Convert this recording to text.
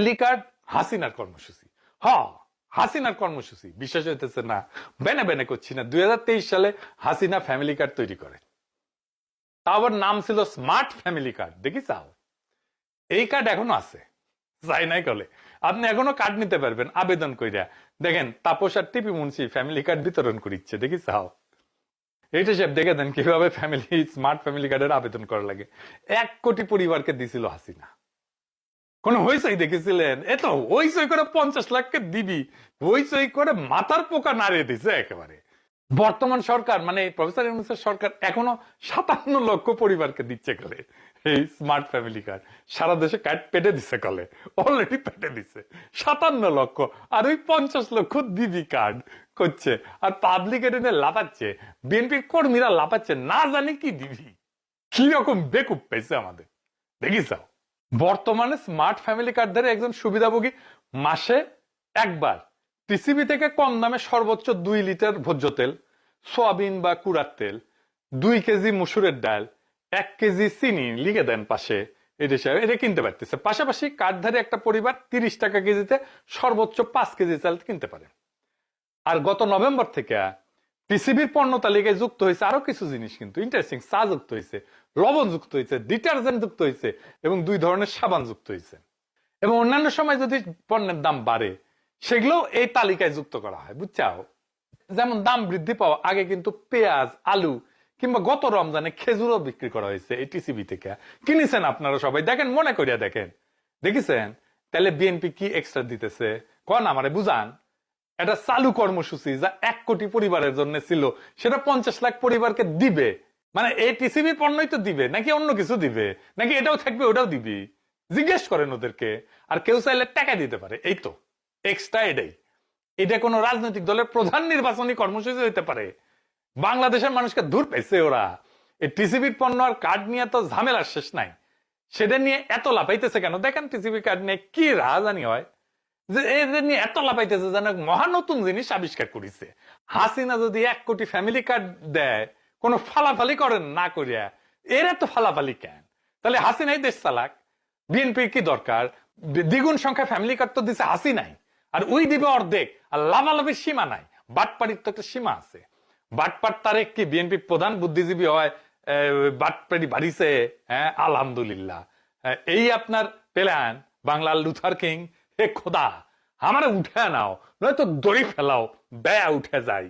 Card হাসিনার কর্মসূচি। হ হাসিনার কর্মসূচি। বিশ্বাস হইতেছে না, বেনে বেনে করছি না। দুই সালে হাসিনা ফ্যামিলি কার্ড তৈরি করে। তা আবার নাম ছিল স্মার্ট ফ্যামিলি কার্ড দেখি চাও? এই কার্ড এখনও আছে। যাই নাই কলে। আপনি এখনও কার্ড নিতে পারবেন, আবেদন কইরা। দেখেন, তাপস আর T P Munshi family card বিতরণ করিচ্ছে, দেখি চাও? এইটা সব দেখে দেন কীভাবে ফ্যামিলি স্মার্ট ফ্যামিলি কার্ডের আবেদন করা লাগে। এক কোটি পরিবারকে দিছিল হাসিনা। কোন হইচই দেখেছিলেন? এ তো হইচই করে পঞ্চাশ লাখকে দিবি। হইচই করে মাথার পোকা নাড়িয়ে দিছে একেবারে। বর্তমান সরকার মানে প্রফেসর সরকার এখনও সাতান্ন লক্ষ পরিবারকে দিচ্ছে করে এই স্মার্ট ফ্যামিলি কার্ড। সারা দেশে কার্ড পেটে দিছে কলে। অলরেডি পেটে দিছে। সাতান্ন লক্ষ। আর ওই পঞ্চাশ লক্ষ দিবি কার্ড করছে। আর পাবলিক এডেনে লাপাচ্ছে বিএনপির কর্মীরা লাপাচ্ছে না জানি কি দিবি। কি রকম বেকুব পেয়েছে আমাদের। দেখিস বর্তমানে স্মার্ট ফ্যামিলি কার্ডধারী একজন সুবিধাভোগী মাসে একবার। পৃথিবী থেকে কম দামে সর্বোচ্চ দুই লিটার ভোজ্য তেল, সোয়াবিন বা কুড়ার তেল, দুই কেজি মুসুরের ডাল, এক কেজি চিনি লিখে দেন পাশে। এটা হিসাবে এটা কিনতে পারতেছে। পাশাপাশি কার্ডধারী একটা পরিবার তিরিশ টাকা কেজিতে সর্বোচ্চ পাঁচ কেজি চাল কিনতে পারে। আর গত নভেম্বর থেকে পৃথিবীর পণ্য তালিকায় যুক্ত হয়েছে আরও কিছু জিনিস কিন্তু। ইন্টারেস্টিং চা যুক্ত হয়েছে, লবণ যুক্ত হয়েছে ডিটারজেন্ট যুক্ত হয়েছে এবং দুই ধরনের সাবান যুক্ত হয়েছে। এবং অন্যান্য সময় যদি পণ্যের দাম বাড়ে সেগুলো এই তালিকায় যুক্ত করা হয়, বুঝছাও? যেমন দাম বৃদ্ধি পাওয়া, আগে কিন্তু পেঁয়াজ, আলু কিংবা গত রমজানে খেজুরও বিক্রি করা হয়েছে এই টিসিবি থেকে। কিনেছেন আপনারা সবাই? দেখেন, মনে করিয়া দেখেন। দেখেছেন? তাহলে বিএনপি কি এক্সট্রা দিতেছে? কন আমারে, বুঝান। এটা চালু কর্মসূচি যা এক কোটি পরিবারের জন্য ছিল। সেটা পঞ্চাশ লাখ পরিবারকে দিবে। মানে এই টিসিবির পণ্যই তো দিবে, নাকি অন্য কিছু দিবে? নাকি এটাও থাকবে, ওটাও দিবি? জিজ্ঞেস করেন ওদেরকে, আর কেউ চাইলে টাকা দিতে পারে। এই তো এক্সট্রা এটাই। এটা কোনো রাজনৈতিক দলের প্রধান নির্বাচনী কর্মসূচি হইতে পারে। বাংলাদেশের মানুষকে দূর পেয়েছে ওরা। এই টিসিবির পণ্য আর কার্ড নিয়ে তো ঝামেলার শেষ নাই। সেটা নিয়ে এত লাফাইতেছে কেন? দেখেন টিসিবি কার্ড নিয়ে কি রাজধানী হয়। এত লাফাইতেছে যেন মহা নতুন জিনিস আবিষ্কার করেছে। হাসিনা যদি এক কোটি ফ্যামিলি কার্ড দেয়, কোনো ফালাফালি করেন না করিয়া, এরা তো ফালাফালি কেন? তাহলে হাসিনাই দেশ চালাক বিএনপির কি দরকার? দ্বিগুণ সংখ্যা ফ্যামিলি কার্ড তো দিছে হাসিনাই। আর ওই দিবে অর্ধেক, আর লাভালাভির সীমা নাই, বাটপাড়ির তো একটা সীমা আছে। বাটপাট তারেক কি বিএনপি প্রধান বুদ্ধিজীবী হয় বাটপাড়ি বাড়িছে? হ্যাঁ আলহামদুলিল্লাহ। এই আপনার প্ল্যান বাংলার লুথার কিং হে খোদা আমারে উঠে নাও নয়তো দড়ি ফেলাও ব্যয় উঠে যায়